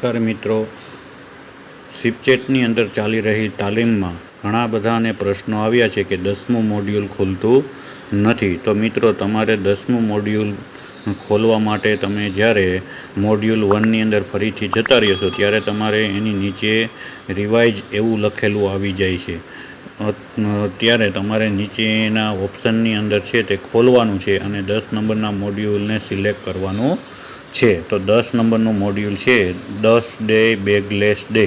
નમસ્કાર મિત્રો. સિપચેટની અંદર ચાલી રહી તાલીમમાં ઘણા બધાને પ્રશ્નો આવ્યા છે કે દસમું મોડ્યુલ ખુલતું નથી. તો મિત્રો, તમારે દસમું મોડ્યુલ ખોલવા માટે તમે જ્યારે મોડ્યુલ વનની અંદર ફરીથી જતા રહેશો, ત્યારે તમારે એની નીચે રિવાઇઝ એવું લખેલું આવી જાય છે. અત્યારે ત્યારે તમારે નીચેના ઓપ્શનની અંદર છે તે ખોલવાનું છે અને દસ નંબરના મોડ્યુલને સિલેક્ટ કરવાનું છે. તો દસ નંબરનું મોડ્યુલ છે, દસ ડે બેગલેસ ડે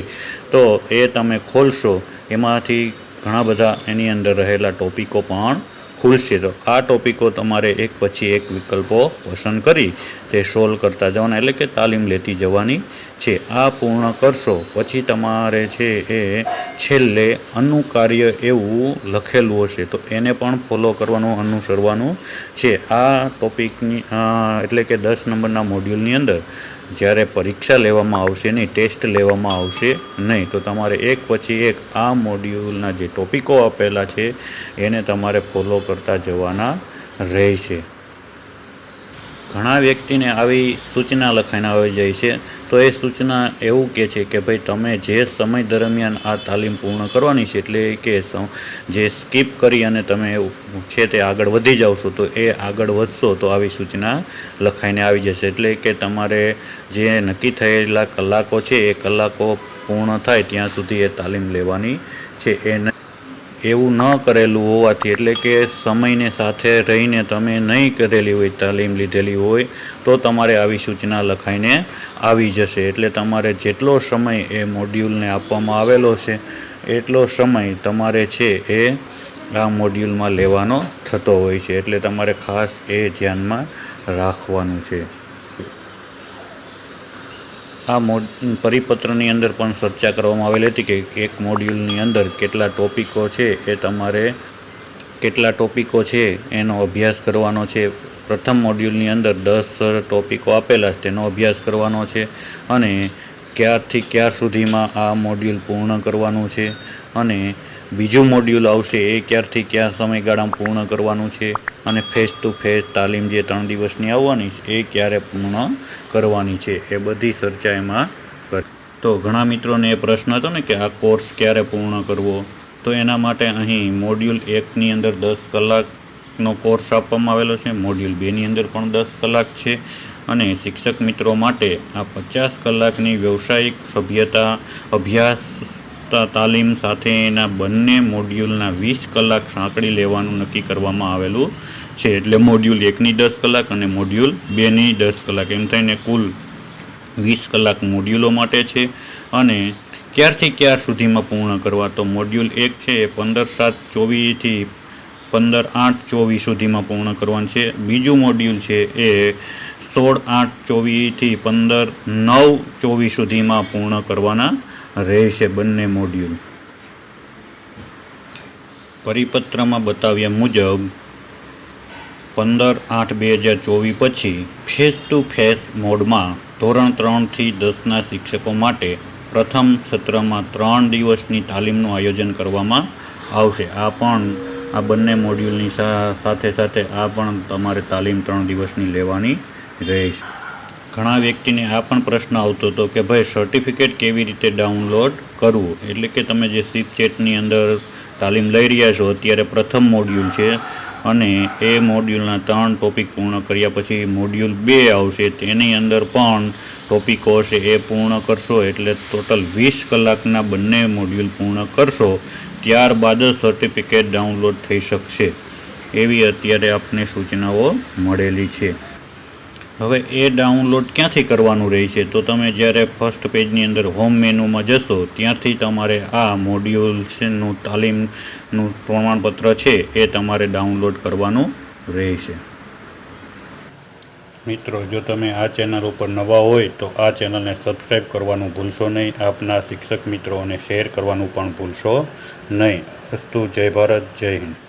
તો એ તમે ખોલશો, એમાંથી ઘણા બધા એની અંદર રહેલા ટોપિકો પણ ખુલશે. તો આ ટોપિકો તમારે એક પછી એક વિકલ્પો પસંદ કરી તે સોલ્વ કરતા જવાના, એટલે કે તાલીમ લેતી જવાની છે. આ પૂર્ણ કરશો. પછી તમારે છે એ છેલ્લે અનુકાર્ય એવું લખેલું હશે. તો એને પણ ફોલો કરવાનું, અનુસરવાનું છે. આ ટોપિકની એટલે કે દસ નંબરના મોડ્યુલની અંદર જ્યારે પરીક્ષા લેવામાં આવશે નહીં, ટેસ્ટ લેવામાં આવશે નહીં, તો તમારે એક પછી એક આ મોડ્યુલના જે ટોપિકો આપેલા છે, એને તમારે ફોલો કરતા જવાના રહેશે. ઘણા વ્યક્તિને આવી સૂચના લખાઈને આવી જાય છે. તો એ સૂચના એવું કહે છે કે ભાઈ તમે જે સમય દરમિયાન આ તાલીમ પૂર્ણ કરવાની છે એટલે કે જે સ્કીપ કરી અને તમે છે તે આગળ વધી જાઓ છો, તો એ આગળ વધશો. તો આવી સૂચના લખાઈને આવી જશે. એટલે કે તમારે જે નક્કી થયેલા કલાકો છે, એ કલાકો પૂર્ણ થાય ત્યાં સુધી એ તાલીમ લેવાની છે. એ એવું ન કરેલું હોવાથી, એટલે કે સમયને સાથે રહીને તમે નહીં કરેલી હોય, તાલીમ લીધેલી હોય, તો તમારે આવી સૂચના લખાઈને આવી જશે. એટલે તમારે જેટલો સમય એ મોડ્યુલને આપવામાં આવેલો છે, એટલો સમય તમારે છે એ આ મોડ્યુલમાં લેવાનો થતો હોય છે. એટલે તમારે ખાસ એ ધ્યાનમાં રાખવાનું છે. આ મોડ, પરિપત્રની અંદર પણ ચર્ચા કરવામાં આવેલી હતી કે એક મોડ્યુલની અંદર કેટલા ટોપિકો છે એ તમારે, કેટલા ટોપિકો છે એનો અભ્યાસ કરવાનો છે. પ્રથમ મોડ્યુલની અંદર દસ ટોપિકો આપેલા છે, તેનો અભ્યાસ કરવાનો છે અને ક્યારથી ક્યાં સુધીમાં આ મોડ્યુલ પૂર્ણ કરવાનું છે અને બીજું મોડ્યુલ આવશે એ ક્યારથી ક્યાં સમયગાળામાં પૂર્ણ કરવાનું છે અને ફેસ ટુ ફેસ તાલીમ જે ત્રણ દિવસની આવવાની છે, એ ક્યારે પૂર્ણ કરવાની છે, એ બધી ચર્ચા એમાં કરી તો ઘણા મિત્રોને એ પ્રશ્ન હતો ને કે આ કોર્સ ક્યારે પૂર્ણ કરવો? તો એના માટે અહીં મોડ્યુલ એકની અંદર દસ કલાકનો કોર્સ આપવામાં આવેલો છે મોડ્યુલ બેની અંદર પણ દસ કલાક છે અને શિક્ષક મિત્રો માટે આ પચાસ કલાકની વ્યવસાયિક સભ્યતા અભ્યાસ તા- તાલીમ સાથે એના બંને મોડ્યુલના વીસ કલાક સાંકળી લેવાનું નક્કી કરવામાં આવેલું છે. એટલે મોડ્યુલ એકની દસ કલાક અને મોડ્યુલ બેની દસ કલાક. એમ થઈને કુલ વીસ કલાક મોડ્યુલો માટે છે. અને ક્યારથી ક્યાર સુધીમાં પૂર્ણ કરવા? તો મોડ્યુલ એક છે એ પંદર સાત ચોવીસથી પંદર આઠ ચોવીસ સુધીમાં પૂર્ણ કરવાનું છે. બીજું મોડ્યુલ છે એ સોળ આઠ ચોવીસથી પંદર નવ ચોવીસ સુધીમાં પૂર્ણ કરવાના રહેશે બંને મોડ્યુલ પરિપત્રમાં બતાવ્યા મુજબ પંદર આઠ બે હજાર ચોવીસ પછી ફેસ ટુ ફેસ મોડમાં ધોરણ ત્રણથી દસના શિક્ષકો માટે પ્રથમ સત્રમાં ત્રણ દિવસની તાલીમનું આયોજન કરવામાં આવશે. આ પણ આ બંને મોડ્યુલની સાથે સાથે આ પણ તમારે તાલીમ ત્રણ દિવસની લેવાની રહેશે. ઘણા વ્યક્તિને આ પણ પ્રશ્ન આવતો હતો કે ભાઈ સર્ટિફિકેટ કેવી રીતે ડાઉનલોડ કરવું? એટલે કે તમે જે સીપ ચેટની અંદર તાલીમ લઈ રહ્યા છો, અત્યારે પ્રથમ મોડ્યુલ છે. અને એ મોડ્યુલના ત્રણ ટોપિક પૂર્ણ કર્યા પછી મોડ્યુલ બે આવશે. તેની અંદર પણ ટોપિકો હશે, એ પૂર્ણ કરશો એટલે ટોટલ વીસ કલાકના બંને મોડ્યુલ પૂર્ણ કરશો. ત્યારબાદ સર્ટિફિકેટ ડાઉનલોડ થઈ શકશે. એવી અત્યારે આપને સૂચનાઓ મળેલી છે. હવે એ ડાઉનલોડ ક્યાંથી કરવાનું રહેશે તો તમે જ્યારે ફર્સ્ટ પેજની અંદર હોમ મેનુમાં જશો, ત્યાંથી તમારે આ મોડ્યુલ્સનું તાલીમનું પ્રમાણપત્ર છે એ તમારે ડાઉનલોડ કરવાનું રહેશે મિત્રો, જો તમે આ ચેનલ ઉપર નવા હોય તો આ ચેનલને સબસ્ક્રાઈબ કરવાનું ભૂલશો નહીં. આપના શિક્ષક મિત્રોને શેર કરવાનું પણ ભૂલશો નહીં. અસ્તુ, જય ભારત, જય હિન્દ.